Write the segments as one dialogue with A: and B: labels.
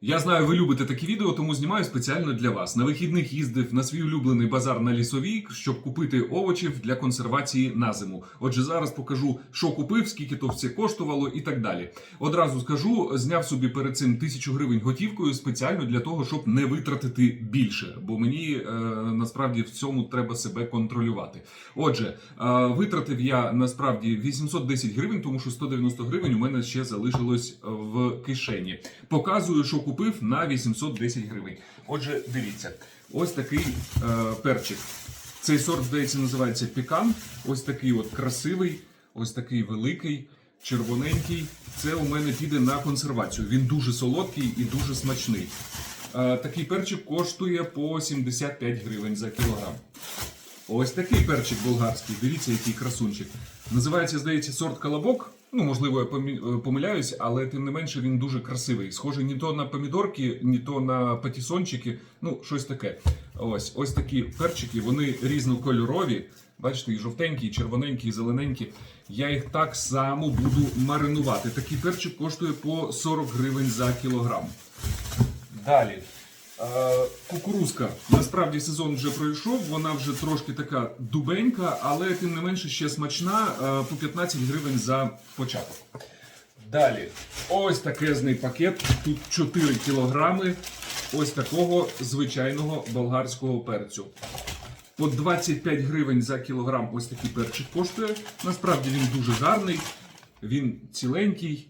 A: Я знаю, ви любите такі відео, тому знімаю спеціально для вас. На вихідних їздив на свій улюблений базар на лісовій, щоб купити овочів для консервації на зиму. Отже, зараз покажу, що купив, скільки то все коштувало і так далі. Одразу скажу, зняв собі перед цим тисячу гривень готівкою спеціально для того, щоб не витратити більше, бо мені е, насправді в цьому треба себе контролювати. Отже, е, витратив я насправді 810 гривень, тому що 190 гривень у мене ще залишилось в кишені. Показую, що купив на 810 гривень. Отже, дивіться, ось такий е, перчик. Цей сорт, здається, називається пікан. Ось такий от красивий, ось такий великий, червоненький. Це у мене піде на консервацію. Він дуже солодкий і дуже смачний. Е, такий перчик коштує по 75 гривень за кілограм. Ось такий перчик болгарський. Дивіться, який красунчик. Називається, здається, сорт колобок. Ну, можливо, я е, помиляюсь, але тим не менше він дуже красивий. Схожий ні то на помідорки, ні то на патісончики. Ну, щось таке. Ось ось такі перчики, вони різнокольорові. Бачите, і жовтенькі, і червоненькі, і зелененькі. Я їх так само буду маринувати. Такий перчик коштує по 40 гривень за кілограм. Далі. Кукурузка. Насправді сезон вже пройшов, вона вже трошки така дубенька, але тим не менше ще смачна по 15 гривень за початок. Далі. Ось такезний пакет. Тут 4 кілограми ось такого звичайного болгарського перцю. По 25 гривень за кілограм ось такий перчик коштує. Насправді він дуже гарний, він ціленький,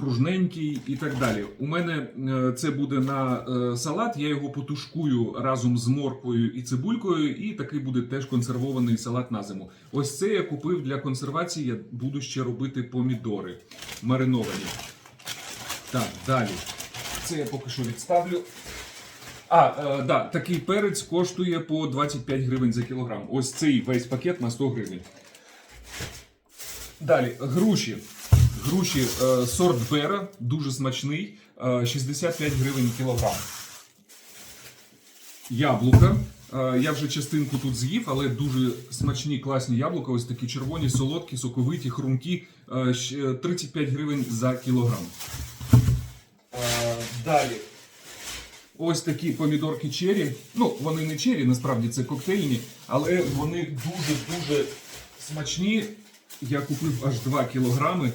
A: пружненький і так далі. У мене е, це буде на е, салат. Я його потушкую разом з морквою і цибулькою, і такий буде теж консервований салат на зиму. Ось це я купив для консервації. Я буду ще робити помідори мариновані. Так, далі. Це я поки що відставлю. А, е, да, такий перець коштує по 25 гривень за кілограм. Ось цей весь пакет на 100 гривень. Далі, груші. Груші е, сорт Бера, дуже смачний, е, 65 гривень кілограм. Яблука. Е, Я вже частинку тут з'їв, але дуже смачні, класні яблука. Ось такі червоні, солодкі, соковиті, хрумкі. Е, 35 гривень за кілограм. Е, Далі. Ось такі помідорки чері. Ну, вони не чері, насправді це коктейльні, але вони дуже-дуже смачні. Я купив аж 2 кілограми.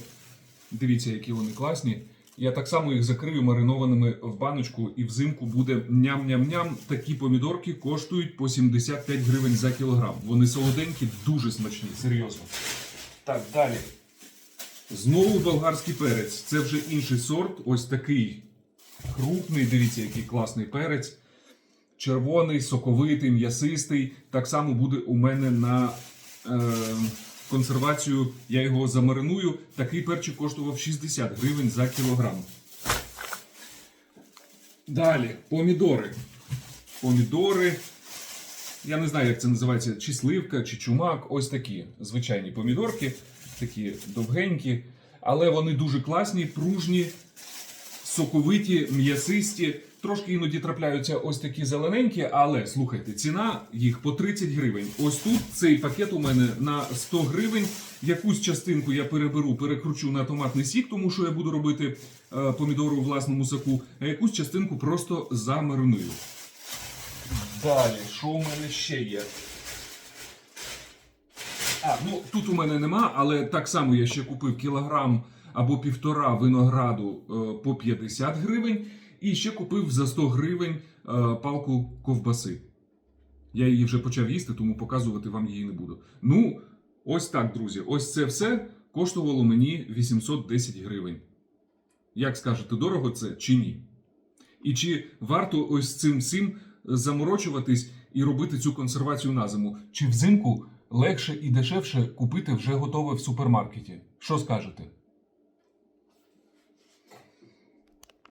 A: Дивіться, які вони класні. Я так само їх закрию маринованими в баночку, і взимку буде ням-ням-ням. Такі помідорки коштують по 75 гривень за кілограм. Вони солоденькі, дуже смачні, серйозно. Так, далі. Знову болгарський перець. Це вже інший сорт. Ось такий крупний. Дивіться, який класний перець. Червоний, соковитий, м'ясистий. Так само буде у мене на е, консервацію. Я його замариную. Такий перчик коштував 60 гривень за кілограм. Далі, помідори. Помідори. Я не знаю, як це називається, чи сливка, чи чумак. Ось такі звичайні помідорки, такі довгенькі, але вони дуже класні, пружні, соковиті, м'ясисті. Трошки іноді трапляються ось такі зелененькі, але слухайте, ціна їх по 30 гривень. Ось тут цей пакет у мене на 100 гривень. Якусь частинку я переберу, перекручу на томатний сік, тому що я буду робити е, помідори у власному соку, а якусь частинку просто замариную. Далі, що у мене ще є? А, ну тут у мене нема, але так само я ще купив кілограм або півтора винограду е, по 50 гривень. І ще купив за 100 гривень е, палку ковбаси. Я її вже почав їсти, тому показувати вам її не буду. Ну, ось так, друзі. Ось це все коштувало мені 810 гривень. Як скажете, дорого це чи ні? І чи варто ось цим всім заморочуватись і робити цю консервацію на зиму? Чи взимку легше і дешевше купити вже готове в супермаркеті? Що скажете?